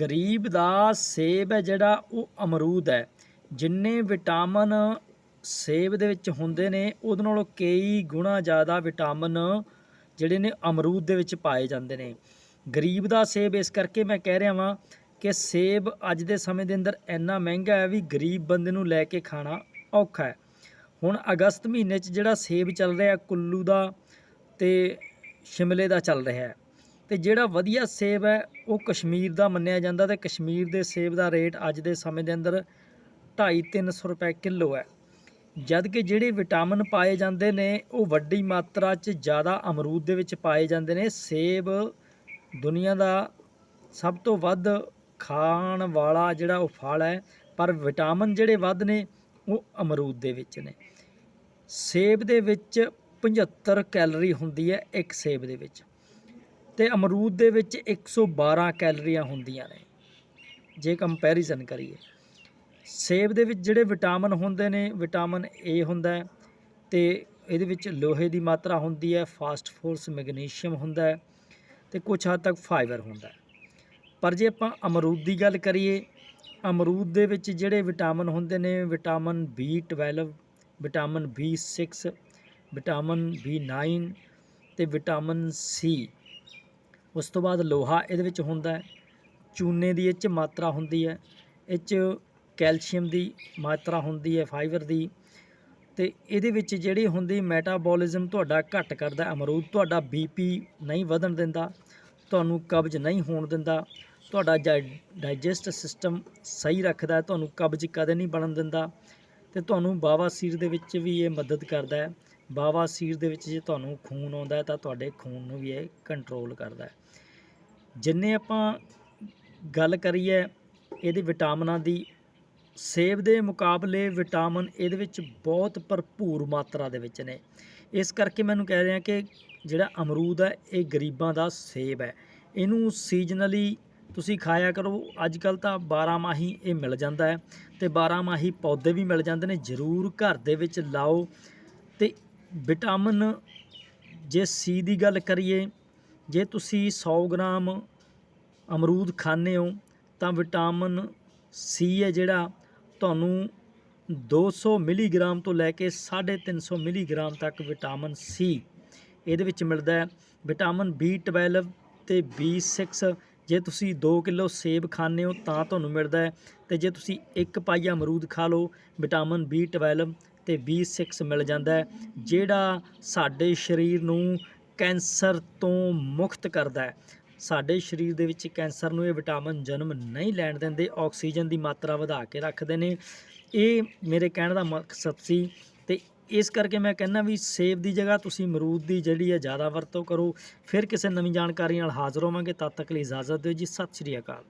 ਗਰੀਬ ਦਾ ਸੇਬ ਹੈ ਜਿਹੜਾ ਉਹ ਅਮਰੂਦ ਹੈ। ਜਿੰਨੇ ਵਿਟਾਮਿਨ ਸੇਬ ਦੇ ਵਿੱਚ ਹੁੰਦੇ ਨੇ, ਉਹਦੇ ਨਾਲੋਂ ਕਈ ਗੁਣਾ ਜ਼ਿਆਦਾ ਵਿਟਾਮਿਨ ਜਿਹੜੇ ਨੇ ਅਮਰੂਦ ਦੇ ਵਿੱਚ ਪਾਏ ਜਾਂਦੇ ਨੇ। ਗਰੀਬ ਦਾ ਸੇਬ, ਇਸ ਕਰਕੇ ਮੈਂ ਕਹਿ ਰਿਹਾ ਵਾਂ ਕਿ ਸੇਬ ਅੱਜ ਦੇ ਸਮੇਂ ਦੇ ਅੰਦਰ ਇੰਨਾ ਮਹਿੰਗਾ ਹੈ ਵੀ ਗਰੀਬ ਬੰਦੇ ਨੂੰ ਲੈ ਕੇ ਖਾਣਾ ਔਖਾ ਹੈ। ਹੁਣ ਅਗਸਤ ਮਹੀਨੇ 'ਚ ਜਿਹੜਾ ਸੇਬ ਚੱਲ ਰਿਹਾ, ਕੁੱਲੂ ਦਾ ਤੇ ਸ਼ਿਮਲੇ ਦਾ ਚੱਲ ਰਿਹਾ ਹੈ। ਤੇ ਜਿਹੜਾ ਵਧੀਆ ਸੇਬ ਹੈ, ਉਹ ਕਸ਼ਮੀਰ ਦਾ ਮੰਨਿਆ ਜਾਂਦਾ ਤੇ ਕਸ਼ਮੀਰ ਦੇ ਸੇਬ ਦਾ ਰੇਟ ਅੱਜ ਦੇ ਸਮੇਂ ਦੇ ਅੰਦਰ 2.5-300 ਰੁਪਏ ਕਿਲੋ ਹੈ। ਜਦ ਕਿ ਜਿਹੜੇ ਵਿਟਾਮਿਨ ਪਾਏ ਜਾਂਦੇ ਨੇ, ਉਹ ਵੱਡੀ ਮਾਤਰਾ 'ਚ ਜ਼ਿਆਦਾ ਅਮਰੂਦ ਦੇ ਵਿੱਚ ਪਾਏ ਜਾਂਦੇ ਨੇ। ਸੇਬ ਦੁਨੀਆ ਦਾ ਸਭ ਤੋਂ ਵੱਧ ਖਾਣ ਵਾਲਾ ਜਿਹੜਾ ਉਹ ਫਲ ਹੈ, ਪਰ ਵਿਟਾਮਿਨ ਜਿਹੜੇ ਵੱਧ ਨੇ, ਉਹ ਅਮਰੂਦ ਦੇ ਵਿੱਚ ਨੇ। ਸੇਬ ਦੇ ਵਿੱਚ 75 ਕੈਲਰੀ ਹੁੰਦੀ ਹੈ ਇੱਕ ਸੇਬ ਦੇ ਵਿੱਚ। ਤੇ ਅਮਰੂਦ ਦੇ ਵਿੱਚ 112 ਕੈਲਰੀਆਂ ਹੁੰਦੀਆਂ ਨੇ। ਜੇ ਕੰਪੈਰੀਜ਼ਨ ਕਰੀਏ, ਸੇਬ ਦੇ ਵਿੱਚ ਜਿਹੜੇ ਵਿਟਾਮਿਨ ਹੁੰਦੇ ਨੇ, ਵਿਟਾਮਿਨ ਏ ਹੁੰਦਾ ਹੈ ਤੇ ਇਹਦੇ ਵਿੱਚ ਲੋਹੇ ਦੀ ਮਾਤਰਾ ਹੁੰਦੀ ਹੈ, ਫਾਸਟ ਫੋਰਸ ਮੈਗਨੀਸ਼ੀਅਮ ਹੁੰਦਾ ਹੈ ਤੇ ਕੁਝ ਹੱਦ ਤੱਕ ਫਾਈਬਰ ਹੁੰਦਾ ਹੈ। ਪਰ ਜੇ ਆਪਾਂ ਅਮਰੂਦ ਦੀ ਗੱਲ ਕਰੀਏ, ਅਮਰੂਦ ਦੇ ਵਿੱਚ ਜਿਹੜੇ ਵਿਟਾਮਿਨ ਹੁੰਦੇ ਨੇ, vitamin B12 vitamin B6 vitamin B9 ਤੇ ਵਿਟਾਮਿਨ C ਉਸ ਤੋਂ ਬਾਅਦ ਲੋਹਾ ਇਹਦੇ ਵਿੱਚ ਹੁੰਦਾ ਚੂਨੇ ਦੀ ਇਹ 'ਚ ਮਾਤਰਾ ਹੁੰਦੀ ਹੈ। ਇਹ 'ਚ ਕੈਲਸ਼ੀਅਮ ਦੀ ਮਾਤਰਾ ਹੁੰਦੀ ਹੈ, ਫਾਈਬਰ ਦੀ। ਤੇ ਇਹਦੇ ਵਿੱਚ ਜਿਹੜੀ ਹੁੰਦੀ ਮੈਟਾਬੋਲਿਜ਼ਮ ਤੁਹਾਡਾ ਘੱਟ ਕਰਦਾ, ਅਮਰੂਦ ਤੁਹਾਡਾ ਬੀਪੀ ਨਹੀਂ ਵਧਣ ਦਿੰਦਾ, ਤੁਹਾਨੂੰ ਕਬਜ਼ ਨਹੀਂ ਹੋਣ ਦਿੰਦਾ, ਤੁਹਾਡਾ ਡਾਈਜੈਸਟ ਸਿਸਟਮ ਸਹੀ ਰੱਖਦਾ ਤੁਹਾਨੂੰ ਕਬਜ਼ ਕਦੇ ਨਹੀਂ ਬਣਨ ਦਿੰਦਾ ਤੇ ਤੁਹਾਨੂੰ ਬਾਵਾਸੀਰ ਦੇ ਵਿੱਚ ਵੀ ਇਹ ਮਦਦ ਕਰਦਾ ਹੈ। ਬਾਵਾਸੀਰ ਦੇ ਵਿੱਚ ਜੇ ਤੁਹਾਨੂੰ ਖੂਨ ਆਉਂਦਾ ਤਾਂ ਤੁਹਾਡੇ ਖੂਨ ਨੂੰ ਵੀ ਇਹ ਕੰਟਰੋਲ ਕਰਦਾ ਹੈ। ਜਿੰਨੇ ਆਪਾਂ ਗੱਲ ਕਰੀਏ ਇਹਦੇ ਵਿਟਾਮਿਨਾਂ ਦੀ, ਸੇਬ ਦੇ ਮੁਕਾਬਲੇ ਵਿਟਾਮਿਨ ਇਹਦੇ ਵਿੱਚ ਬਹੁਤ ਭਰਪੂਰ ਮਾਤਰਾ ਦੇ ਵਿੱਚ ਨੇ। ਇਸ ਕਰਕੇ ਮੈਨੂੰ ਕਹਿ ਰਿਹਾ ਕਿ ਜਿਹੜਾ ਅਮਰੂਦ ਹੈ, ਇਹ ਗਰੀਬਾਂ ਦਾ ਸੇਬ ਹੈ। ਇਹਨੂੰ ਸੀਜ਼ਨਲੀ ਤੁਸੀਂ ਖਾਇਆ ਕਰੋ ਅੱਜ ਕੱਲ ਤਾਂ 12 ਮਾਹੀ ਇਹ ਮਿਲ ਜਾਂਦਾ ਹੈ ਤੇ 12 ਮਾਹੀ ਪੌਦੇ ਵੀ ਮਿਲ ਜਾਂਦੇ ਨੇ, ਜ਼ਰੂਰ ਘਰ ਦੇ ਵਿੱਚ ਲਾਓ ਤੇ ਵਿਟਾਮਿਨ ਜੇ ਸੀ ਦੀ ਗੱਲ ਕਰੀਏ, ਜੇ ਤੁਸੀਂ 100 ਗ੍ਰਾਮ ਅਮਰੂਦ ਖਾਂਦੇ ਹੋ, ਤਾਂ ਵਿਟਾਮਿਨ ਸੀ ਹੈ ਜਿਹੜਾ ਤੁਹਾਨੂੰ 200 ਮਿਲੀਗ੍ਰਾਮ ਤੋਂ ਲੈ ਕੇ 350 ਮਿਲੀਗ੍ਰਾਮ ਤੱਕ ਵਿਟਾਮਿਨ ਸੀ। ਇਹਦੇ ਵਿੱਚ ਮਿਲਦਾ ਹੈ ਵਿਟਾਮਿਨ B12 ਤੇ B6 ਜੇ ਤੁਸੀਂ 2 ਕਿਲੋ ਸੇਬ ਖਾਂਦੇ ਹੋ, ਤਾਂ ਤੁਹਾਨੂੰ ਮਿਲਦਾ ਹੈ। ਤੇ ਜੇ ਤੁਸੀਂ ਇੱਕ ਪਾਈਆ ਅਮਰੂਦ ਖਾ ਲਓ, ਵਿਟਾਮਿਨ B12 ਤੇ B6 ਮਿਲ ਜਾਂਦਾ ਹੈ, ਜਿਹੜਾ ਸਾਡੇ ਸਰੀਰ ਨੂੰ ਕੈਂਸਰ ਤੋਂ ਮੁਕਤ ਕਰਦਾ ਹੈ। ਸਾਡੇ ਸਰੀਰ ਦੇ ਵਿੱਚ ਕੈਂਸਰ ਨੂੰ ਇਹ ਵਿਟਾਮਿਨ ਜਨਮ ਨਹੀਂ ਲੈਣ ਦਿੰਦੇ, ਆਕਸੀਜਨ ਦੀ ਮਾਤਰਾ ਵਧਾ ਕੇ ਰੱਖਦੇ ਨੇ। ਇਹ ਮੇਰੇ ਕਹਿਣ ਦਾ ਮਕਸਦ ਸੀ ਤੇ ਇਸ ਕਰਕੇ ਮੈਂ ਕਹਿੰਦਾ ਵੀ ਸੇਬ ਦੀ ਜਗ੍ਹਾ ਤੁਸੀਂ ਅਮਰੂਦ ਦੀ ਜਿਹੜੀ ਹੈ ਜ਼ਿਆਦਾ ਵਰਤੋਂ ਕਰੋ। ਫਿਰ ਕਿਸੇ ਨਵੀਂ ਜਾਣਕਾਰੀ ਨਾਲ ਹਾਜ਼ਰ ਹੋਵਾਂਗੇ। ਤਦ ਤੱਕ ਲਈ ਇਜਾਜ਼ਤ ਦਿਓ ਜੀ। ਸਤਿ ਸ਼੍ਰੀ ਅਕਾਲ।